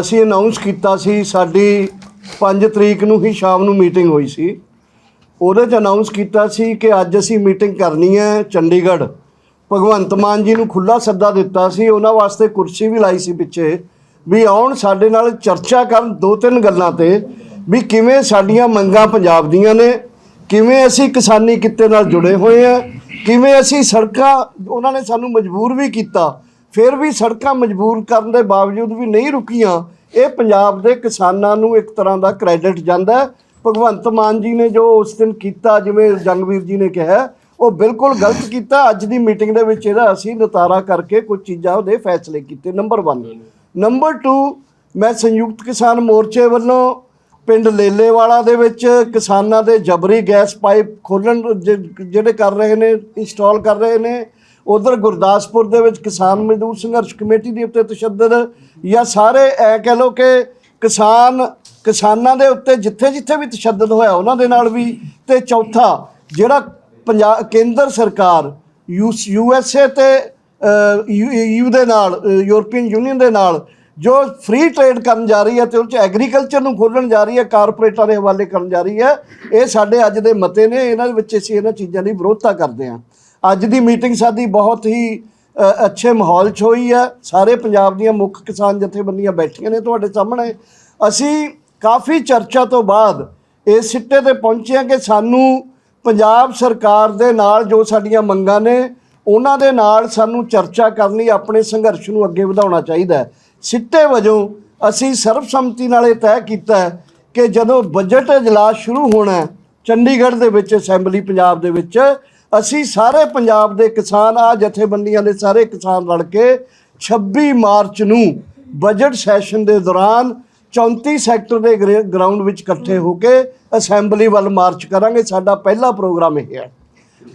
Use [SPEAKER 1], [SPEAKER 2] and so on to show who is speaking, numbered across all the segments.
[SPEAKER 1] ਅਸੀਂ ਅਨਾਉਂਸ ਕੀਤਾ ਸੀ, ਸਾਡੀ 5 ਤਰੀਕ ਨੂੰ ਹੀ ਸ਼ਾਮ ਨੂੰ ਮੀਟਿੰਗ ਹੋਈ ਸੀ। ਉਹਦੇ 'ਚ ਅਨਾਉਂਸ ਕੀਤਾ ਸੀ ਕਿ ਅੱਜ ਅਸੀਂ ਮੀਟਿੰਗ ਕਰਨੀ ਹੈ ਚੰਡੀਗੜ੍ਹ। ਭਗਵੰਤ ਮਾਨ ਜੀ ਨੂੰ ਖੁੱਲਾ ਸੱਦਾ ਦਿੱਤਾ ਸੀ, ਉਹਨਾਂ ਵਾਸਤੇ ਕੁਰਸੀ ਵੀ ਲਾਈ ਸੀ ਪਿੱਛੇ, ਵੀ ਆਉਣ ਸਾਡੇ ਨਾਲ ਚਰਚਾ ਕਰਨ ਦੋ ਤਿੰਨ ਗੱਲਾਂ ਤੇ, ਵੀ ਕਿਵੇਂ ਸਾਡੀਆਂ ਮੰਗਾਂ ਪੰਜਾਬ ਦੀਆਂ ਨੇ, ਕਿਵੇਂ ਅਸੀਂ ਕਿਸਾਨੀ ਕਿੱਤੇ ਨਾਲ ਜੁੜੇ ਹੋਏ ਆ ਕਿਵੇਂ ਅਸੀਂ ਸੜਕਾਂ, ਉਹਨਾਂ ਨੇ ਸਾਨੂੰ ਮਜਬੂਰ ਵੀ ਕੀਤਾ ਫਿਰ ਵੀ ਸੜਕਾਂ ਮਜਬੂਰ ਕਰਨ ਦੇ ਬਾਵਜੂਦ ਵੀ ਨਹੀਂ ਰੁਕੀਆਂ, ਇਹ ਪੰਜਾਬ ਦੇ ਕਿਸਾਨਾਂ ਨੂੰ ਇੱਕ ਤਰ੍ਹਾਂ ਦਾ ਕ੍ਰੈਡਿਟ ਜਾਂਦਾ ਭਗਵੰਤ ਮਾਨ ਜੀ ਨੇ ਜੋ ਉਸ ਦਿਨ ਕੀਤਾ, ਜਿਵੇਂ ਜੰਗਵੀਰ ਜੀ ਨੇ ਕਿਹਾ, ਉਹ ਬਿਲਕੁਲ ਗਲਤ ਕੀਤਾ। ਅੱਜ ਦੀ ਮੀਟਿੰਗ ਦੇ ਵਿੱਚ ਇਹਦਾ ਅਸੀਂ ਨਤਾਰਾ ਕਰਕੇ ਕੁਝ ਚੀਜ਼ਾਂ ਉਹਦੇ ਫੈਸਲੇ ਕੀਤੇ। ਨੰਬਰ 1 ਨੰਬਰ 2 ਮੈਂ ਸੰਯੁਕਤ ਕਿਸਾਨ ਮੋਰਚੇ ਵੱਲੋਂ ਪਿੰਡ ਲੇਲੇਵਾਲਾ ਦੇ ਵਿੱਚ ਕਿਸਾਨਾਂ ਦੇ ਜਬਰੀ ਗੈਸ ਪਾਈਪ ਖੋਲਣ ਜਿਹੜੇ ਕਰ ਰਹੇ ਨੇ, ਇੰਸਟਾਲ ਕਰ ਰਹੇ ਨੇ ਉਧਰ ਗੁਰਦਾਸਪੁਰ ਦੇ ਵਿੱਚ ਕਿਸਾਨ ਮਜ਼ਦੂਰ ਸੰਘਰਸ਼ ਕਮੇਟੀ ਦੇ ਉੱਤੇ ਤਸ਼ੱਦਦ ਜਾਂ ਸਾਰੇ ਐ ਕਹਿ ਲੋ ਕਿ ਕਿਸਾਨ, ਕਿਸਾਨਾਂ ਦੇ ਉੱਤੇ ਜਿੱਥੇ ਜਿੱਥੇ ਵੀ ਤਸ਼ੱਦਦ ਹੋਇਆ, ਉਹਨਾਂ ਦੇ ਨਾਲ ਵੀ। ਤੇ ਚੌਥਾ, ਜਿਹੜਾ ਪੰਜਾਬ ਕੇਂਦਰ ਸਰਕਾਰ ਯੂ ਐਸ ਏ ਤੇ ਯੂ ਦੇ ਨਾਲ ਯੂਰਪੀਅਨ ਯੂਨੀਅਨ ਦੇ ਨਾਲ ਜੋ ਫ੍ਰੀ ਟ੍ਰੇਡ ਕਰਨ ਜਾ ਰਹੀ ਹੈ ਤੇ ਉਹ ਚ ਐਗਰੀਕਲਚਰ ਨੂੰ ਖੋਲਣ ਜਾ ਰਹੀ ਹੈ, ਕਾਰਪੋਰੇਟਾਂ ਦੇ ਹਵਾਲੇ ਕਰਨ ਜਾ ਰਹੀ ਹੈ, ਇਹ ਸਾਡੇ ਅੱਜ ਦੇ ਮਤੇ ਨੇ। ਇਹਨਾਂ ਦੇ ਵਿੱਚ ਅਸੀਂ ਇਹਨਾਂ ਚੀਜ਼ਾਂ ਦੀ ਵਿਰੋਧਤਾ ਕਰਦੇ ਹਾਂ। ਅੱਜ ਦੀ ਮੀਟਿੰਗ ਸਾਡੀ ਬਹੁਤ ਹੀ ਅੱਛੇ ਮਾਹੌਲ 'ਚ ਹੋਈ ਹੈ। ਸਾਰੇ ਪੰਜਾਬ ਦੀਆਂ ਮੁੱਖ ਕਿਸਾਨ ਜਥੇਬੰਦੀਆਂ ਬੈਠੀਆਂ ਨੇ ਤੁਹਾਡੇ ਸਾਹਮਣੇ। ਅਸੀਂ ਕਾਫੀ ਚਰਚਾ ਤੋਂ ਬਾਅਦ ਇਸ ਸਿੱਟੇ ਤੇ ਪਹੁੰਚੇ ਹਾਂ ਕਿ ਸਾਨੂੰ ਪੰਜਾਬ ਸਰਕਾਰ ਦੇ ਨਾਲ ਜੋ ਸਾਡੀਆਂ ਮੰਗਾਂ ਨੇ, ਉਹਨਾਂ ਦੇ ਨਾਲ ਸਾਨੂੰ ਚਰਚਾ ਕਰਨੀ, ਆਪਣੇ ਸੰਘਰਸ਼ ਨੂੰ ਅੱਗੇ ਵਧਾਉਣਾ ਚਾਹੀਦਾ ਹੈ। ਸਿੱਟੇ ਵਜੋਂ ਅਸੀਂ ਸਰਬਸੰਮਤੀ ਨਾਲ ਇਹ ਤੈਅ ਕੀਤਾ ਕਿ ਜਦੋਂ ਬਜਟ ਇਜਲਾਸ ਸ਼ੁਰੂ ਹੋਣਾ ਚੰਡੀਗੜ੍ਹ ਦੇ ਵਿੱਚ, ਅਸੈਂਬਲੀ ਪੰਜਾਬ ਦੇ ਵਿੱਚ ਅਸੀਂ ਸਾਰੇ ਪੰਜਾਬ ਦੇ ਕਿਸਾਨ ਆ ਜਥੇਬੰਦੀਆਂ ਦੇ ਸਾਰੇ ਕਿਸਾਨ ਰਲ ਕੇ 26 ਮਾਰਚ ਨੂੰ ਬਜਟ ਸੈਸ਼ਨ ਦੇ ਦੌਰਾਨ 34 ਸੈਕਟਰ ਦੇ ਗਰੇ- ਗਰਾਊਂਡ ਵਿੱਚ ਇਕੱਠੇ ਹੋ ਕੇ ਅਸੈਂਬਲੀ ਵੱਲ ਮਾਰਚ ਕਰਾਂਗੇ। ਸਾਡਾ ਪਹਿਲਾ ਪ੍ਰੋਗਰਾਮ ਇਹ ਹੈ।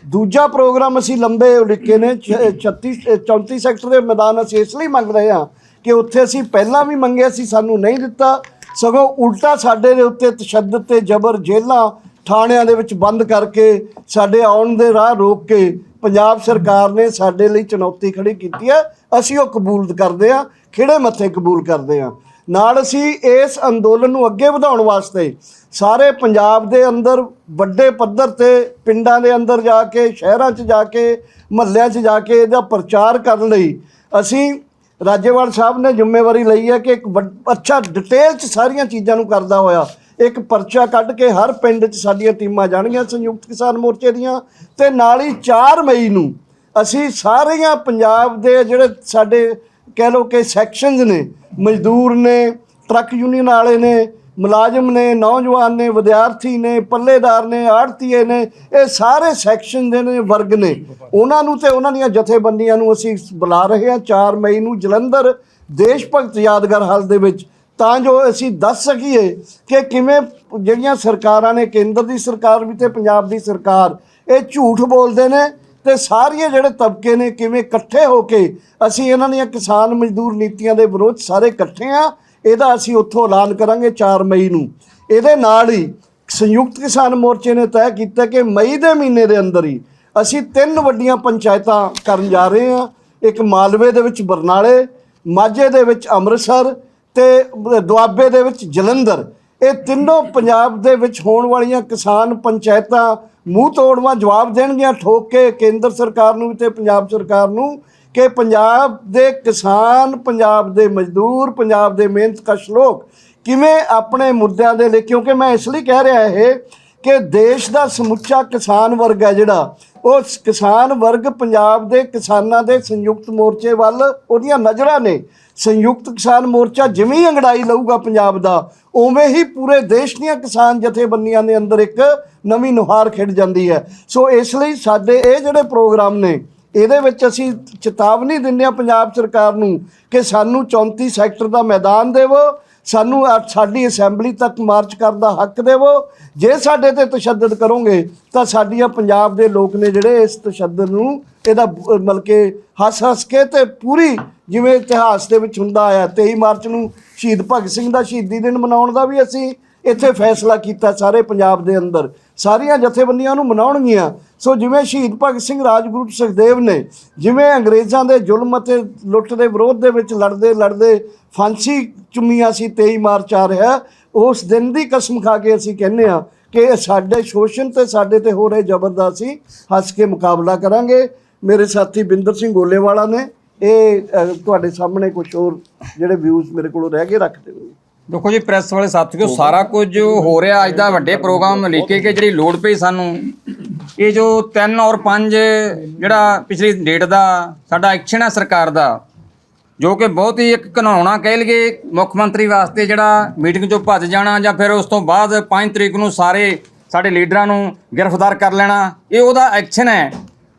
[SPEAKER 1] ਦੂਜਾ ਪ੍ਰੋਗਰਾਮ ਅਸੀਂ ਲੰਬੇ ਉਲੀਕੇ ਨੇ, ਛ- 36 34 ਸੈਕਟਰ ਦੇ ਮੈਦਾਨ ਅਸੀਂ ਇਸ ਲਈ ਮੰਗ ਰਹੇ ਹਾਂ ਕਿ ਉੱਥੇ ਅਸੀਂ ਪਹਿਲਾਂ ਵੀ ਮੰਗਿਆ ਸੀ, ਸਾਨੂੰ ਨਹੀਂ ਦਿੱਤਾ। ਸਗੋਂ ਉਲਟਾ ਸਾਡੇ ਦੇ ਉੱਤੇ ਤਸ਼ੱਦਦ ਤੇ ਜ਼ਬਰ ਜੇਲ੍ਹਾਂ ਥਾਣਿਆਂ ਦੇ ਵਿੱਚ ਬੰਦ ਕਰਕੇ ਸਾਡੇ ਆਉਣ ਦੇ ਰਾਹ ਰੋਕ ਕੇ ਪੰਜਾਬ ਸਰਕਾਰ ਨੇ ਸਾਡੇ ਲਈ ਚੁਣੌਤੀ ਖੜੀ ਕੀਤੀ ਹੈ। ਅਸੀਂ ਉਹ ਕਬੂਲ ਕਰਦੇ ਹਾਂ, ਖਿਹੜੇ ਮੱਥੇ ਕਬੂਲ ਕਰਦੇ ਹਾਂ। ਨਾਲ ਅਸੀਂ ਇਸ ਅੰਦੋਲਨ ਨੂੰ ਅੱਗੇ ਵਧਾਉਣ ਵਾਸਤੇ ਸਾਰੇ ਪੰਜਾਬ ਦੇ ਅੰਦਰ ਵੱਡੇ ਪੱਧਰ ਤੇ, ਪਿੰਡਾਂ ਦੇ ਅੰਦਰ ਜਾ ਕੇ, ਸ਼ਹਿਰਾਂ 'ਚ ਜਾ ਕੇ, ਮਹੱਲਿਆਂ 'ਚ ਜਾ ਕੇ ਇਹਦਾ ਪ੍ਰਚਾਰ ਕਰਨ ਲਈ ਅਸੀਂ ਰਾਜੇਵਾਲ ਸਾਹਿਬ ਨੇ ਜ਼ਿੰਮੇਵਾਰੀ ਲਈ ਹੈ ਕਿ ਇੱਕ ਵੱਡ- ਅੱਛਾ ਡਿਟੇਲ 'ਚ ਸਾਰੀਆਂ ਚੀਜ਼ਾਂ ਨੂੰ ਕਰਦਾ ਹੋਇਆ ਇੱਕ ਪਰਚਾ ਕੱਢ ਕੇ ਹਰ ਪਿੰਡ 'ਚ ਸਾਡੀਆਂ ਟੀਮਾਂ ਜਾਣਗੀਆਂ ਸੰਯੁਕਤ ਕਿਸਾਨ ਮੋਰਚੇ ਦੀਆਂ ਤੇ ਨਾਲ ਹੀ 4 ਮਈ ਨੂੰ ਅਸੀਂ ਸਾਰੀਆਂ ਪੰਜਾਬ ਦੇ ਜਿਹੜੇ ਸਾਡੇ ਕਹਿ ਲਓ ਕਿ ਸੈਕਸ਼ਨਸ ਨੇ, ਮਜ਼ਦੂਰ ਨੇ ਟਰੱਕ ਯੂਨੀਅਨ ਵਾਲੇ ਨੇ, ਮੁਲਾਜ਼ਮ ਨੇ, ਨੌਜਵਾਨ ਨੇ, ਵਿਦਿਆਰਥੀ ਨੇ, ਪੱਲੇਦਾਰ ਨੇ ਆੜਤੀਏ ਨੇ, ਇਹ ਸਾਰੇ ਸੈਕਸ਼ਨ ਦੇ ਨੇ, ਵਰਗ ਨੇ। ਉਹਨਾਂ ਨੂੰ ਤੇ ਉਹਨਾਂ ਦੀਆਂ ਜਥੇਬੰਦੀਆਂ ਨੂੰ ਅਸੀਂ ਬੁਲਾ ਰਹੇ ਹਾਂ 4 ਮਈ ਨੂੰ ਜਲੰਧਰ ਦੇਸ਼ ਭਗਤ ਯਾਦਗਾਰ ਹਾਲ ਦੇ ਵਿੱਚ। ਤਾਂ ਜੋ ਅਸੀਂ ਦੱਸ ਸਕੀਏ ਕਿ ਕਿਵੇਂ ਜਿਹੜੀਆਂ ਸਰਕਾਰਾਂ ਨੇ, ਕੇਂਦਰ ਦੀ ਸਰਕਾਰ ਵੀ ਤੇ ਪੰਜਾਬ ਦੀ ਸਰਕਾਰ, ਇਹ ਝੂਠ ਬੋਲਦੇ ਨੇ ਤੇ ਸਾਰੀਆਂ ਜਿਹੜੇ ਤਬਕੇ ਨੇ ਕਿਵੇਂ ਇਕੱਠੇ ਹੋ ਕੇ ਅਸੀਂ ਇਹਨਾਂ ਦੀਆਂ ਕਿਸਾਨ ਮਜ਼ਦੂਰ ਨੀਤੀਆਂ ਦੇ ਵਿਰੋਧ ਸਾਰੇ ਇਕੱਠੇ ਆ ਇਹਦਾ ਅਸੀਂ ਉੱਥੋਂ ਐਲਾਨ ਕਰਾਂਗੇ 4 ਮਈ ਨੂੰ। ਇਹਦੇ ਨਾਲ ਹੀ ਸੰਯੁਕਤ ਕਿਸਾਨ ਮੋਰਚੇ ਨੇ ਤੈਅ ਕੀਤਾ ਕਿ ਮਈ ਦੇ ਮਹੀਨੇ ਦੇ ਅੰਦਰ ਹੀ ਅਸੀਂ ਤਿੰਨ ਵੱਡੀਆਂ ਪੰਚਾਇਤਾਂ ਕਰਨ ਜਾ ਰਹੇ ਹਾਂ, ਇੱਕ ਮਾਲਵੇ ਦੇ ਵਿੱਚ ਬਰਨਾਲੇ, ਮਾਝੇ ਦੇ ਵਿੱਚ ਅੰਮ੍ਰਿਤਸਰ ਤੇ ਦੁਆਬੇ ਦੇ ਵਿੱਚ ਜਲੰਧਰ। ਇਹ ਤਿੰਨੋਂ ਪੰਜਾਬ ਦੇ ਵਿੱਚ ਹੋਣ ਵਾਲੀਆਂ ਕਿਸਾਨ ਪੰਚਾਇਤਾਂ ਮੂੰਹ ਤੋੜਵਾ ਜਵਾਬ ਦੇਣਗੀਆਂ, ਠੋਕ ਕੇ ਕੇਂਦਰ ਸਰਕਾਰ ਨੂੰ ਤੇ ਪੰਜਾਬ ਸਰਕਾਰ ਨੂੰ ਕਿ ਪੰਜਾਬ ਦੇ ਕਿਸਾਨ, ਪੰਜਾਬ ਦੇ ਮਜ਼ਦੂਰ, ਪੰਜਾਬ ਦੇ ਮਿਹਨਤਕਸ਼ ਲੋਕ ਕਿਵੇਂ ਆਪਣੇ ਮੁੱਦਿਆਂ ਦੇ ਲਈ, ਕਿਉਂਕਿ ਮੈਂ ਇਸ ਲਈ ਕਹਿ ਰਿਹਾ ਇਹ ਕਿ ਦੇਸ਼ ਦਾ ਸਮੁੱਚਾ ਕਿਸਾਨ ਵਰਗ ਹੈ ਜਿਹੜਾ ਉਹ ਕਿਸਾਨ ਵਰਗ ਪੰਜਾਬ ਦੇ ਕਿਸਾਨਾਂ ਦੇ ਸੰਯੁਕਤ ਮੋਰਚੇ ਵੱਲ ਉਹਦੀਆਂ ਨਜ਼ਰਾਂ ਨੇ। ਸੰਯੁਕਤ ਕਿਸਾਨ ਮੋਰਚਾ ਜਿਵੇਂ ਹੀ ਅੰਗੜਾਈ ਲਊਗਾ ਪੰਜਾਬ ਦਾ, ਉਵੇਂ ਹੀ ਪੂਰੇ ਦੇਸ਼ ਦੀਆਂ ਕਿਸਾਨ ਜਥੇਬੰਦੀਆਂ ਦੇ ਅੰਦਰ ਇੱਕ ਨਵੀਂ ਨੁਹਾਰ ਖਿੜ ਜਾਂਦੀ ਹੈ। ਸੋ ਇਸ ਲਈ ਸਾਡੇ ਇਹ ਜਿਹੜੇ ਪ੍ਰੋਗਰਾਮ ਨੇ, ਇਹਦੇ ਵਿੱਚ ਅਸੀਂ ਚੇਤਾਵਨੀ ਦਿੰਦੇ ਹਾਂ ਪੰਜਾਬ ਸਰਕਾਰ ਨੂੰ ਕਿ ਸਾਨੂੰ 34 ਸੈਕਟਰ ਦਾ ਮੈਦਾਨ ਦੇਵੋ ਸਾਨੂੰ ਆ- ਸਾਡੀ ਅਸੈਂਬਲੀ ਤੱਕ ਮਾਰਚ ਕਰਨ ਦਾ ਹੱਕ ਦੇਵੋ। ਜੇ ਸਾਡੇ ਤੇ ਤਸ਼ੱਦਦ ਕਰੋਗੇ, ਤਾਂ ਸਾਡੀਆਂ ਪੰਜਾਬ ਦੇ ਲੋਕ ਨੇ ਜਿਹੜੇ ਇਸ ਤਸ਼ੱਦਦ ਨੂੰ ਇਹਦਾ ਬ- ਮਤਲਬ ਕਿ ਹੱਸ ਹੱਸ ਕੇ ਤੇ ਪੂਰੀ ਜਿਵੇਂ ਇਤਿਹਾਸ ਦੇ ਵਿੱਚ ਹੁੰਦਾ ਆਇਆ 23 ਮਾਰਚ ਨੂੰ ਸ਼ਹੀਦ ਭਗਤ ਸਿੰਘ ਦਾ ਸ਼ਹੀਦੀ ਦਿਨ ਮਨਾਉਣ ਦਾ ਵੀ ਅਸੀਂ ਇੱਥੇ ਫੈਸਲਾ ਕੀਤਾ ਸਾਰੇ ਪੰਜਾਬ ਦੇ ਅੰਦਰ। ਸਾਰੀਆਂ ਜਥੇਬੰਦੀਆਂ ਨੂੰ ਮਨਾਉਣਗੀਆਂ। ਸੋ ਜਿਵੇਂ ਸ਼ਹੀਦ ਭਗਤ ਸਿੰਘ ਰਾਜਗੁਰੂ ਸੁਖਦੇਵ ਨੇ, ਜਿਵੇਂ ਅੰਗਰੇਜ਼ਾਂ ਦੇ ਜ਼ੁਲਮ ਅਤੇ ਲੁੱਟ ਦੇ ਵਿਰੋਧ ਦੇ ਵਿੱਚ ਲੜਦੇ ਲੜਦੇ ਫਾਂਸੀ ਚੁੰਮੀਆਂ ਸੀ 23 ਮਾਰਚ ਆ ਰਿਹਾ, ਉਸ ਦਿਨ ਦੀ ਕਸਮ ਖਾ ਕੇ ਅਸੀਂ ਕਹਿੰਦੇ ਆ ਕਿ ਸਾਡੇ ਸ਼ੋਸ਼ਣ ਤੇ ਸਾਡੇ ਤੇ ਹੋ ਰਹੇ ਜ਼ਬਰ ਦਾ ਅਸੀਂ ਹੱਸ ਕੇ ਮੁਕਾਬਲਾ ਕਰਾਂਗੇ। ਮੇਰੇ ਸਾਥੀ ਬਿੰਦਰ ਸਿੰਘ ਗੋਲੇਵਾਲਾ ਨੇ, ਇਹ ਤੁਹਾਡੇ ਸਾਹਮਣੇ ਕੁਝ ਹੋਰ ਜਿਹੜੇ ਵਿਊਜ਼ ਮੇਰੇ ਕੋਲੋਂ ਰਹਿ ਗਏ, ਰੱਖ ਦੇਣਗੇ
[SPEAKER 2] ਦੇਖੋ ਜੀ ਪ੍ਰੈਸ ਵਾਲੇ ਸਾਥੀਓ ਸਾਰਾ ਕੁਝ ਹੋ ਰਿਹਾ ਅੱਜ ਦਾ ਵੱਡੇ ਪ੍ਰੋਗਰਾਮ ਲਿਖੇ ਕੇ ਕਿ ਜਿਹੜੀ ਲੋੜ ਪਈ ਸਾਨੂੰ, ਇਹ ਜੋ 3 ਔਰ 5 ਜਿਹੜਾ ਪਿਛਲੀ ਡੇਟ ਦਾ ਸਾਡਾ ਐਕਸ਼ਨ ਹੈ ਸਰਕਾਰ ਦਾ, ਜੋ ਕਿ ਬਹੁਤ ਹੀ ਇੱਕ ਘਨਾਉਣਾ ਕਹਿ ਲਈਏ ਮੁੱਖ ਮੰਤਰੀ ਵਾਸਤੇ ਜਿਹੜਾ ਮੀਟਿੰਗ ਚੋਂ ਭੱਜ ਜਾਣਾ ਜਾਂ ਫਿਰ ਉਸ ਤੋਂ ਬਾਅਦ 5 ਤਰੀਕ ਨੂੰ ਸਾਰੇ ਸਾਡੇ ਲੀਡਰਾਂ ਨੂੰ ਗ੍ਰਿਫਤਾਰ ਕਰ ਲੈਣਾ, ਇਹ ਉਹਦਾ ਐਕਸ਼ਨ ਹੈ।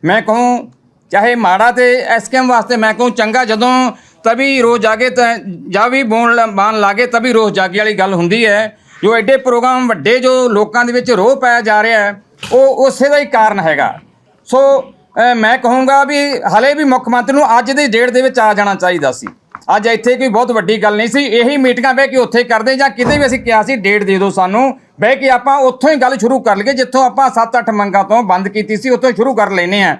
[SPEAKER 2] ਮੈਂ ਕਹੂੰ, ਚਾਹੇ ਮਾੜਾ ਤੇ ਐਸਕੇਐਮ ਵਾਸਤੇ ਮੈਂ ਕਹੂੰ, ਚੰਗਾ ਜਦੋਂ ਤਭੀ ਰੋਜ਼ ਜਾਗੇ ਤਾਂ ਜਾਂ ਵੀ ਬੋਣ ਲ- ਬਾਣ ਲਾਗੇ ਤभी ਰੋਜ਼ ਜਾਗੇ ਵਾਲੀ ਗੱਲ ਹੁੰਦੀ ਹੈ। ਜੋ ਐਡੇ ਪ੍ਰੋਗਰਾਮ ਵੱਡੇ ਜੋ ਲੋਕਾਂ ਦੇ ਵਿੱਚ ਰੋਹ ਪਾਇਆ ਜਾ ਰਿਹਾ ਹੈ, ਉਹ ਉਸੇ ਦਾ ਹੀ ਕਾਰਨ ਹੈਗਾ। ਸੋ ਮੈਂ ਕਹੂੰਗਾ ਵੀ ਹਲੇ ਵੀ ਮੁੱਖ ਮੰਤਰੀ ਨੂੰ ਅੱਜ ਦੀ ਡੇਟ ਦੇ ਵਿੱਚ ਆ ਜਾਣਾ ਚਾਹੀਦਾ ਸੀ। ਅੱਜ ਇੱਥੇ ਕੋਈ ਬਹੁਤ ਵੱਡੀ ਗੱਲ ਨਹੀਂ ਸੀ। ਇਹੀ ਮੀਟਿੰਗਾਂ ਬਹਿ ਕੇ ਉੱਥੇ ਕਰਦੇ ਜਾਂ ਕਿਤੇ ਵੀ ਅਸੀਂ ਕਿਹਾ ਸੀ, ਡੇਟ ਦੇ ਦਿਓ ਸਾਨੂੰ। ਬਹਿ ਕੇ ਆਪਾਂ ਉੱਥੋਂ ਹੀ ਗੱਲ ਸ਼ੁਰੂ ਕਰ ਲਈਏ, ਜਿੱਥੋਂ ਆਪਾਂ 7-8 ਮੰਗਾਂ ਤੋਂ ਬੰਦ ਕੀਤੀ ਸੀ, ਉੱਥੋਂ ਹੀ ਸ਼ੁਰੂ ਕਰ ਲੈਨੇ ਆ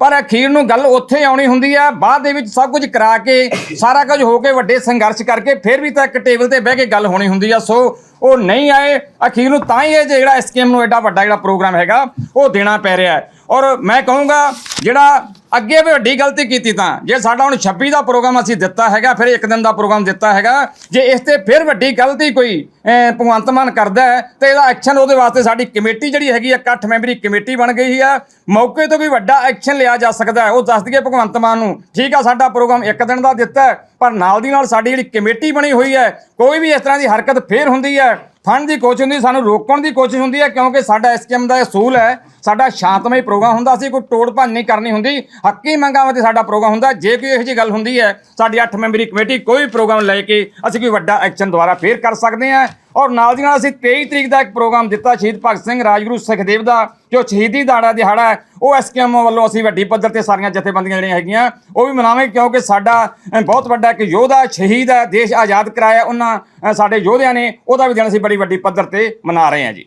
[SPEAKER 2] ਪਰ ਅਖੀਰ ਨੂੰ ਗੱਲ ਉੱਥੇ ਆਉਣੀ ਹੁੰਦੀ ਆ, ਬਾਅਦ ਦੇ ਵਿੱਚ ਸਭ ਕੁਝ ਕਰਾ ਕੇ, ਸਾਰਾ ਕੁਝ ਹੋ ਕੇ ਵੱਡੇ ਸੰਘਰਸ਼ ਕਰਕੇ ਫਿਰ ਵੀ ਤਾਂ ਇੱਕ ਟੇਬਲ ਤੇ ਬਹਿ ਕੇ ਗੱਲ ਹੋਣੀ ਹੁੰਦੀ ਆ। ਸੋ ਉਹ ਨਹੀਂ ਆਏ, ਅਖੀਰ ਨੂੰ ਤਾਂ ਹੀ ਇਹ ਜਿਹੜਾ ਸਕੀਮ ਨੂੰ ਐਡਾ ਵੱਡਾ ਜਿਹੜਾ ਪ੍ਰੋਗਰਾਮ ਹੈਗਾ, ਉਹ ਦੇਣਾ ਪੈ ਰਿਹਾ ਔਰ ਮੈਂ ਕਹੂੰਗਾ, ਜਿਹੜਾ ਅੱਗੇ ਵੀ ਵੱਡੀ ਗਲਤੀ ਕੀਤੀ ਤਾਂ। ਜੇ ਸਾਡਾ ਹੁਣ 26 ਦਾ ਪ੍ਰੋਗਰਾਮ ਅਸੀਂ ਦਿੱਤਾ ਹੈਗਾ, ਫਿਰ ਇੱਕ ਦਿਨ ਦਾ ਪ੍ਰੋਗਰਾਮ ਦਿੱਤਾ ਹੈਗਾ। ਜੇ ਇਸ ਤੇ ਫਿਰ ਵੱਡੀ ਗਲਤੀ ਕੋਈ ਭਗਵੰਤ ਮਾਨ ਕਰਦਾ ਹੈ, ਤੇ ਇਹਦਾ ਐਕਸ਼ਨ ਉਹਦੇ ਵਾਸਤੇ ਸਾਡੀ ਕਮੇਟੀ ਜਿਹੜੀ ਹੈਗੀ ਆ 8 ਮੈਂਬਰੀ ਕਮੇਟੀ ਬਣ ਗਈ ਆ। ਮੌਕੇ ਤੋਂ ਵੀ ਵੱਡਾ ਐਕਸ਼ਨ ਲਿਆ ਜਾ ਸਕਦਾ ਉਹ ਦੱਸ ਦਈਏ ਭਗਵੰਤ ਮਾਨ ਨੂੰ। ਠੀਕ ਆ, ਸਾਡਾ ਪ੍ਰੋਗਰਾਮ ਇੱਕ ਦਿਨ ਦਾ ਦਿੱਤਾ ਪਰ ਨਾਲ ਦੀ ਨਾਲ ਸਾਡੀ ਜਿਹੜੀ ਕਮੇਟੀ ਬਣੀ ਹੋਈ ਹੈ, ਕੋਈ ਵੀ ਇਸ ਤਰ੍ਹਾਂ ਦੀ ਹਰਕਤ ਫੇਰ ਹੁੰਦੀ ਹੈ। ਫੜਨ ਦੀ ਕੋਸ਼ਿਸ਼ ਹੁੰਦੀ, ਸਾਨੂੰ ਰੋਕਣ ਦੀ ਕੋਸ਼ਿਸ਼ ਹੁੰਦੀ ਹੈ, ਕਿਉਂਕਿ ਸਾਡਾ ਐਸਕੇਐਮ ਦਾ ਅਸੂਲ ਹੈ। ਸਾਡਾ ਸ਼ਾਂਤਮਈ ਪ੍ਰੋਗਰਾਮ ਹੁੰਦਾ ਸੀ, ਕੋਈ ਤੋੜ ਭੰਨ ਨਹੀਂ ਕਰਨੀ ਹੁੰਦੀ। ਹੱਕੀ ਮੰਗਾਂ ਤੇ ਸਾਡਾ ਪ੍ਰੋਗਰਾਮ ਹੁੰਦਾ। ਜੇ ਕੋਈ ਇਹੋ ਜਿਹੀ ਗੱਲ ਹੁੰਦੀ ਹੈ, ਸਾਡੀ 8 ਮੈਂਬਰੀ ਕਮੇਟੀ ਕੋਈ ਪ੍ਰੋਗਰਾਮ ਲੈ ਕੇ ਅਸੀਂ ਕੋਈ ਵੱਡਾ ਐਕਸ਼ਨ ਦੁਆਰਾ ਫੇਰ ਕਰ ਸਕਦੇ ਹਾਂ। ਔਰ ਨਾਲ ਦੀ ਨਾਲ ਅਸੀਂ 23 ਤਰੀਕ ਦਾ ਇੱਕ ਪ੍ਰੋਗਰਾਮ ਦਿੱਤਾ ਸ਼ਹੀਦ ਭਗਤ ਸਿੰਘ ਰਾਜਗੁਰੂ ਸਿੱਖਦੇਵ ਦਾ, ਜੋ ਸ਼ਹੀਦੀ ਦਾੜਾ ਦਿਹਾੜਾ ਹੈ, ਉਹ ਐਸਕੇਐਮ ਵੱਲੋਂ ਅਸੀਂ ਵੱਡੀ ਪੱਧਰ ਤੇ ਸਾਰੀਆਂ ਜਥੇਬੰਦੀਆਂ ਜਿਹੜੀਆਂ ਹੈਗੀਆਂ, ਉਹ ਵੀ ਮਨਾਵਾਂਗੇ ਕਿਉਂਕਿ ਸਾਡਾ ਬਹੁਤ ਵੱਡਾ ਇੱਕ ਯੋਧਾ ਸ਼ਹੀਦ ਹੈ, ਦੇਸ਼ ਆਜ਼ਾਦ ਕਰਾਇਆ ਉਹਨਾਂ ਸਾਡੇ ਯੋਧਿਆਂ ਨੇ, ਉਹਦਾ ਵੀ ਦਿਨ ਅਸੀਂ ਬੜੀ ਵੱਡੀ ਪੱਧਰ ਤੇ ਮਨਾ ਰਹੇ ਹਾਂ ਜੀ।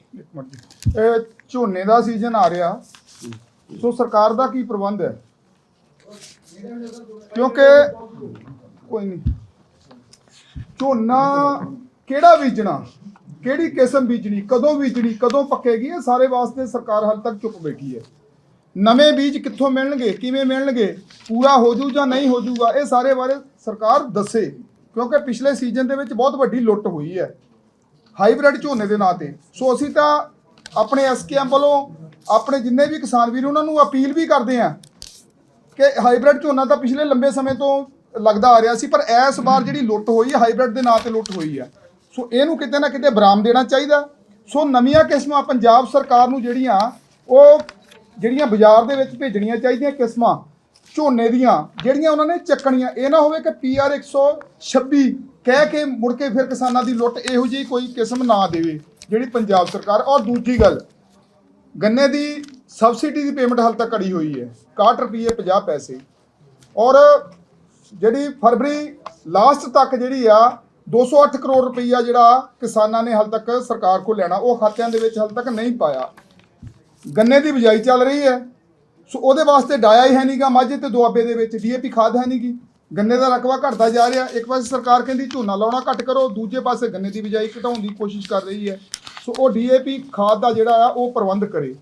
[SPEAKER 3] ਝੋਨੇ ਦਾ ਸੀਜ਼ਨ ਆ ਰਿਹਾ। ਸੋ ਸਰਕਾਰ ਦਾ ਕੀ ਪ੍ਰਬੰਧ ਹੈ? ਕਿਉਂਕਿ ਕੋਈ ਨਹੀਂ। ਝੋਨਾ ਕਿਹੜਾ ਬੀਜਣਾ? ਕਿਹੜੀ ਕਿਸਮ ਬੀਜਣੀ? ਕਦੋਂ ਬੀਜਣੀ? ਕਦੋਂ ਪੱਕੇਗੀ? ਇਹ ਸਾਰੇ ਵਾਸਤੇ ਸਰਕਾਰ ਹਾਲ ਤੱਕ ਚੁੱਪ ਬੈਠੀ ਹੈ। ਨਵੇਂ ਬੀਜ ਕਿੱਥੋਂ ਮਿਲਣਗੇ? ਕਿਵੇਂ ਮਿਲਣਗੇ? ਪੂਰਾ ਹੋ ਜੂ ਜਾਂ ਨਹੀਂ ਹੋ ਜੂਗਾ ਇਹ ਸਾਰੇ ਬਾਰੇ ਸਰਕਾਰ ਦੱਸੇ। ਕਿਉਂਕਿ ਪਿਛਲੇ ਸੀਜ਼ਨ ਦੇ ਵਿੱਚ ਬਹੁਤ ਵੱਡੀ ਲੁੱਟ ਹੋਈ ਹੈ। ਹਾਈਬ੍ਰਿਡ ਝੋਨੇ ਦੇ ਨਾਂ ਤੇ। ਸੋ ਅਸੀਂ ਤਾਂ ਆਪਣੇ ਐਸਕੇਐਮ ਵੱਲੋਂ ਆਪਣੇ ਜਿੰਨੇ ਵੀ ਕਿਸਾਨ ਵੀਰ, ਉਹਨਾਂ ਨੂੰ ਅਪੀਲ ਵੀ ਕਰਦੇ ਆ ਕਿ ਹਾਈਬ੍ਰਿਡ ਝੋਨਾ ਤਾਂ ਪਿਛਲੇ ਲੰਬੇ ਸਮੇਂ ਤੋਂ ਲੱਗਦਾ ਆ ਰਿਹਾ ਸੀ, ਪਰ ਇਸ ਵਾਰ ਜਿਹੜੀ ਲੁੱਟ ਹੋਈ ਹੈ, ਹਾਈਬ੍ਰਿਡ ਦੇ ਨਾਂ ਤੇ ਲੁੱਟ ਹੋਈ ਹੈ। ਸੋ ਇਹਨੂੰ ਕਿਤੇ ਨਾ ਕਿਤੇ ਬਰਾਮ ਦੇਣਾ ਚਾਹੀਦਾ। ਸੋ ਨਵੀਆਂ ਕਿਸਮਾਂ ਪੰਜਾਬ ਸਰਕਾਰ ਨੂੰ ਜਿਹੜੀਆਂ, ਉਹ ਜਿਹੜੀਆਂ ਬਾਜ਼ਾਰ ਦੇ ਵਿੱਚ ਭੇਜਣੀਆਂ ਚਾਹੀਦੀਆਂ ਕਿਸਮਾਂ, ਝੋਨੇ ਦੀਆਂ, ਜਿਹੜੀਆਂ ਉਹਨਾਂ ਨੇ ਚੱਕਣੀਆਂ। ਇਹ ਨਾ ਹੋਵੇ ਕਿ ਪੀਆਰ 126 ਕਹਿ ਕੇ ਮੁੜ ਕੇ ਫਿਰ ਕਿਸਾਨਾਂ ਦੀ ਲੁੱਟ ਇਹੋ ਜਿਹੀ ਕੋਈ ਕਿਸਮ ਨਾ ਦੇਵੇ, ਜਿਹੜੀ ਪੰਜਾਬ ਸਰਕਾਰ। ਔਰ ਦੂਜੀ ਗੱਲ, ਗੰਨੇ ਦੀ ਸਬਸਿਡੀ ਦੀ ਪੇਮੈਂਟ ਹਾਲ ਤੱਕ ਘੜੀ ਹੋਈ ਹੈ। 61 ਰੁਪਏ 50 ਪੈਸੇ। ਔਰ ਜਿਹੜੀ ਫਰਵਰੀ ਲਾਸਟ ਤੱਕ ਜਿਹੜੀ ਆ 208 ਕਰੋੜ ਰੁਪਈਆ ਜਿਹੜਾ ਕਿਸਾਨਾਂ ਨੇ ਹਾਲ ਤੱਕ ਸਰਕਾਰ ਕੋਲ ਲੈਣਾ, ਉਹ ਖਾਤਿਆਂ ਦੇ ਵਿੱਚ ਹਾਲ ਤੱਕ ਨਹੀਂ ਪਾਇਆ। ਗੰਨੇ ਦੀ ਬਿਜਾਈ ਚੱਲ ਰਹੀ ਹੈ। ਸੋ ਉਹਦੇ ਵਾਸਤੇ ਡਾਇਆ ਹੀ ਹੈ ਨਹੀਂਗਾ ਮਾਝੇ ਤੇ ਦੁਆਬੇ ਦੇ ਵਿੱਚ, ਡੀਏਪੀ ਖਾਦ ਹੈ ਨਹੀਂਗੀ ਗੰਨੇ ਦਾ ਰਕਬਾ ਘਟਦਾ ਜਾ ਰਿਹਾ। ਇੱਕ ਪਾਸੇ ਸਰਕਾਰ ਕਹਿੰਦੀ ਝੋਨਾ ਲਾਉਣਾ ਘੱਟ ਕਰੋ, ਦੂਜੇ ਪਾਸੇ ਗੰਨੇ ਦੀ ਬਿਜਾਈ ਘਟਾਉਣ ਦੀ ਕੋਸ਼ਿਸ਼ ਕਰ ਰਹੀ ਹੈ। ਸੋ ਉਹ ਡੀਏਪੀ ਖਾਦ ਦਾ ਜਿਹੜਾ ਆ, ਉਹ ਪ੍ਰਬੰਧ ਕਰੇ।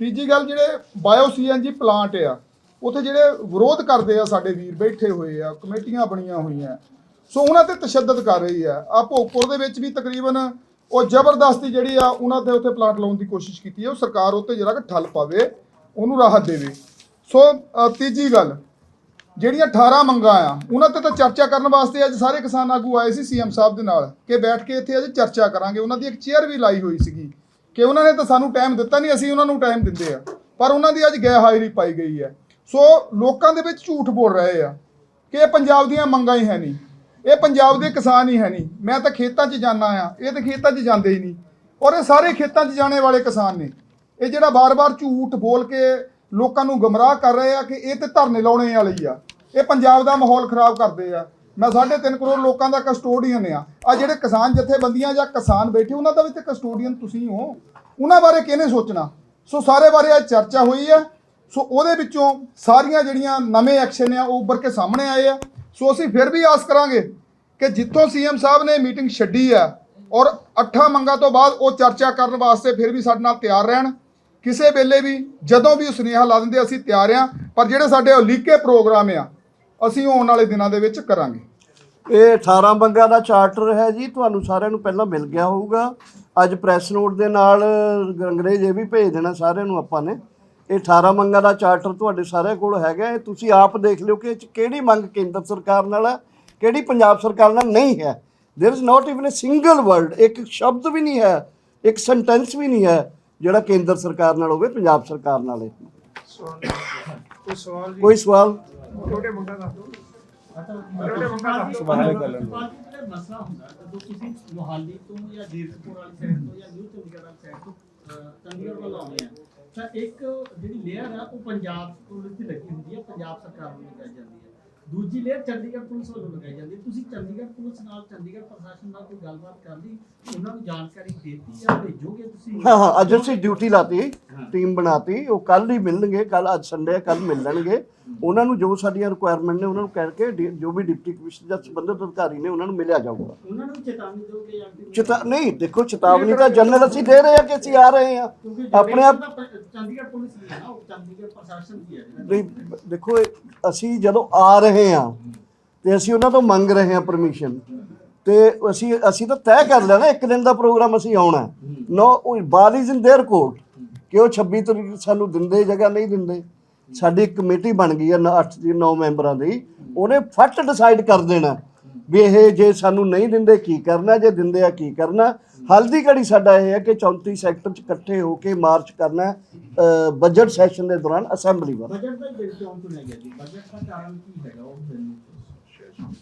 [SPEAKER 3] ਤੀਜੀ ਗੱਲ ਜਿਹੜੇ ਬਾਇਓ ਸੀਐਨਜੀ ਪਲਾਂਟ ਆ, ਉੱਥੇ ਜਿਹੜੇ ਵਿਰੋਧ ਕਰਦੇ ਆ ਸਾਡੇ ਵੀਰ ਬੈਠੇ ਹੋਏ ਆ, ਕਮੇਟੀਆਂ ਬਣੀਆਂ ਹੋਈਆਂ, ਸੋ ਉਹਨਾਂ ਤੇ ਤਸ਼ੱਦਦ ਕਰ ਰਹੀ ਆ। ਆ ਭੋਗਪੁਰ ਦੇ ਵਿੱਚ ਵੀ ਤਕਰੀਬਨ ਉਹ ਜ਼ਬਰਦਸਤੀ ਜਿਹੜੀ ਆ, ਉਹਨਾਂ ਤੇ ਉੱਥੇ ਪਲਾਂਟ ਲਾਉਣ ਦੀ ਕੋਸ਼ਿਸ਼ ਕੀਤੀ ਹੈ ਉਹ ਸਰਕਾਰ ਉੱਤੇ ਜਿਹੜਾ ਕਿ ਠੱਲ ਪਾਵੇ, ਉਹਨੂੰ ਰਾਹਤ ਦੇਵੇ। ਸੋ ਤੀਜੀ ਗੱਲ, ਜਿਹੜੀਆਂ 18 ਮੰਗਾਂ ਆ, ਉਹਨਾਂ ਤੇ ਤਾਂ ਚਰਚਾ ਕਰਨ ਵਾਸਤੇ ਅੱਜ ਸਾਰੇ ਕਿਸਾਨ ਆਗੂ ਆਏ ਸੀ ਸੀਐਮ ਸਾਹਿਬ ਦੇ ਨਾਲ, ਕਿ ਬੈਠ ਕੇ ਇੱਥੇ ਅੱਜ ਚਰਚਾ ਕਰਾਂਗੇ। ਉਹਨਾਂ ਦੀ ਇੱਕ ਚੇਅਰ ਵੀ ਲਾਈ ਹੋਈ ਸੀਗੀ। ਕਿ ਉਹਨਾਂ ਨੇ ਤਾਂ ਸਾਨੂੰ ਟਾਈਮ ਦਿੱਤਾ ਨਹੀਂ, ਅਸੀਂ ਉਹਨਾਂ ਨੂੰ ਟਾਈਮ ਦਿੰਦੇ ਆ। ਪਰ ਉਹਨਾਂ ਦੀ ਅੱਜ ਗੈਰ ਹਾਜ਼ਰੀ ਪਾਈ ਗਈ ਹੈ। ਸੋ ਲੋਕਾਂ ਦੇ ਵਿੱਚ ਝੂਠ ਬੋਲ ਰਹੇ ਆ ਕਿ ਇਹ ਪੰਜਾਬ ਦੀਆਂ ਮੰਗਾਂ ਹੀ ਹੈ ਨਹੀਂ। ਇਹ ਪੰਜਾਬ ਦੇ ਕਿਸਾਨ ਹੀ ਹੈ ਨਹੀਂ। ਮੈਂ ਤਾਂ ਖੇਤਾਂ 'ਚ ਜਾਣਾ ਆ। ਇਹ ਤਾਂ ਖੇਤਾਂ 'ਚ ਜਾਂਦੇ ਹੀ ਨਹੀਂ। ਔਰ ਇਹ ਸਾਰੇ ਖੇਤਾਂ 'ਚ ਜਾਣੇ ਵਾਲੇ ਕਿਸਾਨ ਨੇ। ਇਹ ਜਿਹੜਾ ਬਾਰ-ਬਾਰ ਝੂਠ ਬੋਲ ਕੇ ਲੋਕਾਂ ਨੂੰ ਗਮਰਾਹ ਕਰ ਰਹੇ ਆ ਕਿ ਇਹ ਤੇ ਧਰਨੇ ਲਾਉਣੇ ਵਾਲੇ ਹੀ ਆ। ਇਹ ਪੰਜਾਬ ਦਾ ਮਾਹੌਲ ਖਰਾਬ ਕਰਦੇ ਆ। ਮੈਂ 3.5 ਕਰੋੜ ਲੋਕਾਂ ਦਾ ਕਸਟੋਡੀਅਨ ਆ। ਆ ਜਿਹੜੇ ਕਿਸਾਨ ਜਥੇਬੰਦੀਆਂ ਜਾਂ ਕਿਸਾਨ ਬੈਠੇ, ਉਹਨਾਂ ਦਾ ਵੀ ਤੇ ਕਸਟੋਡੀਅਨ ਤੁਸੀਂ ਹੋ। ਉਹਨਾਂ ਬਾਰੇ ਕਿਹਨੇ ਸੋਚਣਾ? ਸੋ ਸਾਰੇ ਬਾਰੇ ਅੱਜ ਚਰਚਾ ਹੋਈ ਹੈ। ਸੋ ਉਹਦੇ ਵਿੱਚੋਂ ਸਾਰੀਆਂ ਜਿਹੜੀਆਂ ਨਵੇਂ ਐਕਸ਼ਨ ਆ, ਉਹ ਉੱਭਰ ਕੇ ਸਾਹਮਣੇ ਆਏ ਆ। ਸੋ ਅਸੀਂ ਫਿਰ ਵੀ ਆਸ ਕਰਾਂਗੇ ਕਿ ਜਿੱਥੋਂ ਸੀਐਮ ਸਾਹਿਬ ਨੇ ਮੀਟਿੰਗ ਛੱਡੀ ਆ ਔਰ ਅੱਠਾਂ ਮੰਗਾਂ ਤੋਂ ਬਾਅਦ ਉਹ ਚਰਚਾ ਕਰਨ ਵਾਸਤੇ ਫਿਰ ਵੀ ਸਾਡੇ ਨਾਲ ਤਿਆਰ ਰਹਿਣ। ਕਿਸੇ ਵੇਲੇ ਵੀ ਜਦੋਂ ਵੀ ਸੁਨੇਹਾ ਲਾ ਦਿੰਦੇ, ਅਸੀਂ ਤਿਆਰ ਆ ਪਰ ਜਿਹੜੇ ਸਾਡੇ ਉਲੀਕੇ ਪ੍ਰੋਗਰਾਮ ਆ ਅਸੀਂ ਉਹ ਆਉਣ ਵਾਲੇ ਦਿਨਾਂ ਦੇ ਵਿੱਚ ਕਰਾਂਗੇ
[SPEAKER 1] ਇਹ 18 ਬੰਗਾਂ ਦਾ ਚਾਰਟਰ ਹੈ ਜੀ ਤੁਹਾਨੂੰ ਸਾਰਿਆਂ ਨੂੰ ਪਹਿਲਾਂ ਮਿਲ ਗਿਆ ਹੋਊਗਾ ਅੱਜ ਪ੍ਰੈਸ ਨੋਟ ਦੇ ਨਾਲ ਅੰਗਰੇਜ਼ ਇਹ ਵੀ ਭੇਜ ਦੇਣਾ ਸਾਰਿਆਂ ਨੂੰ ਆਪਾਂ ਨੇ ਇਹ 18 ਮੰਗਾਂ ਦਾ ਚਾਰਟਰ ਤੁਹਾਡੇ ਸਾਰਿਆਂ ਕੋਲ ਹੈਗਾ ਇਹ ਤੁਸੀਂ ਆਪ ਦੇਖ ਲਿਓ ਕਿ ਇਹ 'ਚ ਕਿਹੜੀ ਮੰਗ ਕੇਂਦਰ ਸਰਕਾਰ ਨਾਲ ਹੈ ਕਿਹੜੀ ਪੰਜਾਬ ਸਰਕਾਰ ਨਾਲ ਨਹੀਂ ਹੈ there is not even a single word ਇੱਕ ਸ਼ਬਦ ਵੀ ਨਹੀਂ ਹੈ ਇੱਕ ਸੈਂਟੈਂਸ ਵੀ ਨਹੀਂ ਹੈ ਜਿਹੜਾ ਕੇਂਦਰ ਸਰਕਾਰ ਨਾਲ ਹੋਵੇ ਪੰਜਾਬ ਸਰਕਾਰ ਨਾਲ ਹੈ ਕੋਈ ਸਵਾਲ
[SPEAKER 4] ਜਿਹੜਾ ਮਸਲਾ ਹੁੰਦਾ ਜਦੋਂ ਤੁਸੀਂ ਮੁਹਾਲੀ ਤੋਂ ਜਾਂ ਜੀਰਕਪੁਰ ਵਾਲੀ ਸਾਈਡ ਤੋਂ ਜਾਂ ਨਿਊ ਚੰਡੀਗੜ੍ਹ ਵਾਲੀ ਸਾਈਡ ਤੋਂ ਚੰਡੀਗੜ੍ਹ ਵੱਲ ਆਉਂਦੇ ਆ ਤਾਂ ਇੱਕ ਜਿਹੜੀ ਲੇਅਰ ਆ ਉਹ ਪੰਜਾਬ ਪੁਲਿਸ ਦੀ ਲੱਗੀ ਹੁੰਦੀ ਹੈ ਪੰਜਾਬ ਸਰਕਾਰ ਵੱਲੋਂ ਲਗਾਈ ਜਾਂਦੀ ਹੈ ਦੂਜੀ ਲੇਅਰ ਚੰਡੀਗੜ੍ਹ ਪੁਲਿਸ ਵੱਲੋਂ ਲਗਾਈ ਜਾਂਦੀ ਹੈ। ਤੁਸੀਂ ਚੰਡੀਗੜ੍ਹ ਪੁਲਿਸ ਨਾਲ ਚੰਡੀਗੜ੍ਹ ਪ੍ਰਸ਼ਾਸਨ ਨਾਲ ਕੋਈ ਗੱਲਬਾਤ ਕਰ ਲਈ ਉਹਨਾਂ ਨੂੰ ਜਾਣਕਾਰੀ ਦਿੱਤੀ ਜਾਂ ਭੇਜੋਗੇ ਤੁਸੀਂ?
[SPEAKER 1] ਹਾਂ ਹਾਂ ਅੱਜ ਅਸੀਂ ਡਿਊਟੀ ਲਾਤੀ ਟੀਮ ਬਣਾਤੀ ਉਹ ਕੱਲ ਹੀ ਮਿਲਣਗੇ ਕੱਲ ਅੱਜ ਸੰਡੇ ਕੱਲ ਮਿਲਣਗੇ ਉਹਨਾਂ ਨੂੰ ਜੋ ਸਾਡੀਆਂ ਰਿਕੁਆਇਰਮੈਂਟ ਨੇ ਉਹਨਾਂ ਨੂੰ ਕਹਿ ਕੇ ਡੀ- ਜੋ ਵੀ ਡਿਪਟੀ ਕਮਿਸ਼ਨਰ ਜਾਂ ਸੰਬੰਧਿਤ ਅਧਿਕਾਰੀ ਨੇ ਉਹਨਾਂ ਨੂੰ ਮਿਲਿਆ ਜਾਊਗਾ
[SPEAKER 4] ਉਹਨਾਂ ਨੂੰ ਵੀ ਚੇਤਾਵਨੀ ਦਿਓਗੇ ਜਾਂ ਫਿਰ-
[SPEAKER 1] ਚੇਤਾ ਨਹੀਂ ਦੇਖੋ ਚੇਤਾਵਨੀ ਤਾਂ ਜਨਰਲ ਅਸੀਂ ਦੇ ਰਹੇ ਹਾਂ ਕਿ ਅਸੀਂ ਆ ਰਹੇ ਹਾਂ
[SPEAKER 4] ਕਿਉਂਕਿ
[SPEAKER 1] ਆਪਣੇ ਆਪ
[SPEAKER 4] ਤਾਂ ਪ- ਚੰਡੀਗੜ੍ਹ ਪੁਲਿਸ ਦੀ ਹੈ ਨਾ ਉਹ ਚੰਡੀਗੜ੍ਹ ਪ੍ਰਸ਼ਾਸਨ ਦੀ ਹੈ ਜਿਹੜਾ
[SPEAKER 1] ਨਹੀਂ ਦੇਖੋ ਇਹ ਅਸੀਂ ਜਦੋਂ ਆ ਰਹੇ ਹਾਂ ਤੇ ਅਸੀਂ ਉਹਨਾਂ ਤੋਂ ਮੰਗ ਰਹੇ ਹਾਂ ਪਰਮਿਸ਼ਨ ਤੇ ਅਸੀਂ ਅਸੀਂ ਤਾਂ ਤੈਅ ਕਰ ਲਿਆ ਨਾ ਇੱਕ ਦਿਨ ਦਾ ਪ੍ਰੋਗਰਾਮ ਅਸੀਂ ਆਉਣਾ no ball is in their court ਕਿ ਉਹ 26 ਤਰੀਕ ਸਾਨੂੰ ਦਿੰਦੇ ਜਗ੍ਹਾ ਨਹੀਂ ਦਿੰਦੇ ਸਾਡੀ ਇੱਕ ਕਮੇਟੀ ਬਣ ਗਈ ਹੈ 8 ਦੀ 9 ਮੈਂਬਰਾਂ ਦੀ। ਉਹਨੇ ਫੱਟ ਡਿਸਾਈਡ ਕਰ ਦੇਣਾ ਵੀ ਇਹ ਜੇ ਸਾਨੂੰ ਨਹੀਂ ਦਿੰਦੇ ਕੀ ਕਰਨਾ ਜੇ ਦਿੰਦੇ ਆ ਕੀ ਕਰਨਾ। ਹਲਦੀ ਘੜੀ ਸਾਡਾ ਇਹ ਹੈ ਕਿ 34 ਸੈਕਟਰ ਚ ਇਕੱਠੇ ਹੋ ਕੇ ਮਾਰਚ ਕਰਨਾ ਬਜਟ ਸੈਸ਼ਨ ਦੇ ਦੌਰਾਨ ਅਸੈਂਬਲੀ ਵੱਲ
[SPEAKER 4] ਬਜਟ ਦਾ ਬਿਲ ਕਿਉਂ ਚੁਣਿਆ ਗਿਆ ਜੀ ਬਜਟ ਦਾ ਕਾਰਨ ਕੀ ਹੈਗਾ ਉਹ ਬਿੱਲ ਨੂੰ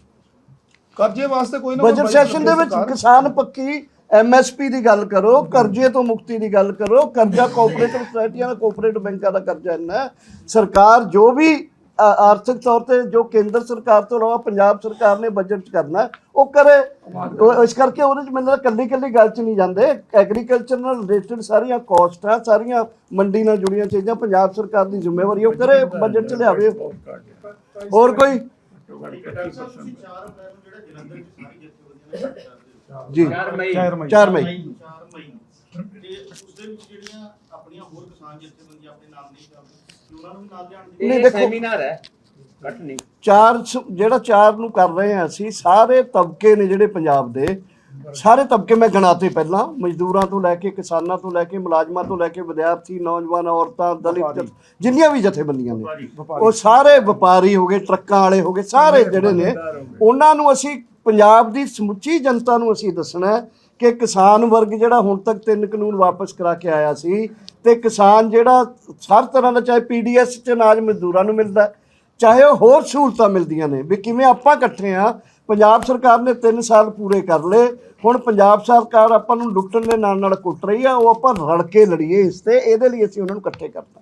[SPEAKER 3] ਕਰਜ਼ੇ ਵਾਸਤੇ ਕੋਈ ਨਾ
[SPEAKER 1] ਬਜਟ ਸੈਸ਼ਨ ਦੇ ਵਿੱਚ ਕਿਸਾਨ ਪੱਕੀ ਐਮਐਸਪੀ ਦੀ ਗੱਲ ਕਰੋ, ਕਰਜ਼ੇ ਤੋਂ ਮੁਕਤੀ ਦੀ ਗੱਲ ਕਰੋ, ਕਰਜ਼ਾ ਕੋਆਪਰੇਟਿਵ ਸੋਸਾਇਟੀਆਂ ਦਾ ਕੋਆਪਰੇਟਿਵ ਬੈਂਕਾਂ ਦਾ ਕਰਜ਼ਾ ਇੰਨਾ ਸਰਕਾਰ ਜੋ ਵੀ ਆਰਥਿਕ ਤੌਰ ਤੇ ਜੋ ਕੇਂਦਰ ਸਰਕਾਰ ਤੋਂ ਇਲਾਵਾ ਪੰਜਾਬ ਸਰਕਾਰ ਨੇ ਬਜਟ 'ਚ ਕਰਨਾ ਉਹ ਕਰੇ। ਇਸ ਕਰਕੇ ਉਹਦੇ ਚ ਮੈਨੂੰ ਕੱਲੀ ਕੱਲੀ ਗੱਲ 'ਚ ਨਹੀਂ ਜਾਂਦੇ। ਐਗਰੀਕਲਚਰ ਨਾਲ ਰਿਲੇਟਡ ਸਾਰੀਆਂ ਕਾਸਟਾਂ ਸਾਰੀਆਂ ਮੰਡੀ ਨਾਲ ਜੁੜੀਆਂ ਚੀਜ਼ਾਂ ਪੰਜਾਬ ਸਰਕਾਰ ਦੀ ਜ਼ਿੰਮੇਵਾਰੀ ਉਹ ਕਰੇ ਬਜਟ 'ਚ ਲਿਆਵੇ। ਹੋਰ ਕੋਈ? ਜੀ। 4 ਮਈ। 4 ਮਈ।
[SPEAKER 5] 4 ਮਈ। ਤੇ ਉਸ ਦੇ ਵਿੱਚ ਜਿਹੜੀਆਂ ਆਪਣੀਆਂ ਹੋਰ ਕਿਸਾਨ ਜਥੇਬੰਦੀਆਂ ਆਪਣੇ ਨਾਲ ਨਹੀਂ ਕਰਦੇ ਉਹਨਾਂ ਨੂੰ ਵੀ ਨਾਲ ਲਿਆਉਣ ਦੀ
[SPEAKER 1] ਨਹੀਂ
[SPEAKER 2] ਇਹ
[SPEAKER 1] ਦੇਖੋ
[SPEAKER 2] ਸੈਮੀਨਾਰ ਹੈ ਕੱਟ ਨਹੀਂ।
[SPEAKER 1] ਚਾਰ ਜਿਹੜਾ ਚਾਰ ਨੂੰ ਕਰ ਰਹੇ ਹਾਂ ਅਸੀਂ ਸਾਰੇ ਤਬਕੇ ਨੇ ਜਿਹੜੇ ਪੰਜਾਬ ਦੇ ਸਾਰੇ ਤਬਕੇ ਮੈਂ ਗਿਣਾਤੇ ਪਹਿਲਾਂ ਮਜ਼ਦੂਰਾਂ ਤੋਂ ਲੈ ਕੇ ਕਿਸਾਨਾਂ ਤੋਂ ਲੈ ਕੇ ਮੁਲਾਜ਼ਮਾਂ ਤੋਂ ਲੈ ਕੇ ਵਿਦਿਆਰਥੀ ਨੌਜਵਾਨ ਔਰਤਾਂ ਦਲਿਤ ਜਿੰਨੀਆਂ ਵੀ ਜਥੇਬੰਦੀਆਂ ਨੇ ਉਹ ਸਾਰੇ ਵਪਾਰੀ ਹੋ ਗਏ ਟਰੱਕਾਂ ਵਾਲੇ ਹੋ ਗਏ ਸਾਰੇ ਜਿਹੜੇ ਨੇ ਉਹਨਾਂ ਨੂੰ ਅਸੀਂ ਪੰਜਾਬ ਦੀ ਸਮੁੱਚੀ ਜਨਤਾ ਨੂੰ ਅਸੀਂ ਦੱਸਣਾ ਹੈ ਕਿ ਕਿਸਾਨ ਵਰਗ ਜਿਹੜਾ ਹੁਣ ਤੱਕ ਤਿੰਨ ਕਾਨੂੰਨ ਵਾਪਸ ਕਰਾ ਕੇ ਆਇਆ ਸੀ ਤੇ ਕਿਸਾਨ ਜਿਹੜਾ ਹਰ ਤਰ੍ਹਾਂ ਦਾ ਚਾਹੇ ਪੀਡੀਐਸ ਚ ਅਨਾਜ ਮਜ਼ਦੂਰਾਂ ਨੂੰ ਮਿਲਦਾ ਚਾਹੇ ਉਹ ਹੋਰ ਸਹੂਲਤਾਂ ਮਿਲਦੀਆਂ ਨੇ, ਵੀ ਕਿਵੇਂ ਆਪਾਂ ਇਕੱਠੇ ਆ ਪੰਜਾਬ ਸਰਕਾਰ ਨੇ 3 ਸਾਲ ਪੂਰੇ ਕਰ ਲਏ, ਹੁਣ ਪੰਜਾਬ ਸਰਕਾਰ ਆਪਾਂ ਨੂੰ ਲੁੱਟਣ ਦੇ ਨਾਲ ਨਾਲ ਕੁੱਟ ਰਹੀ ਆ, ਉਹ ਆਪਾਂ ਰਲ ਕੇ ਲੜੀਏ ਇਸ ਤੇ, ਇਹਦੇ ਲਈ ਅਸੀਂ ਉਹਨਾਂ ਨੂੰ ਇਕੱਠੇ ਕਰਨਾ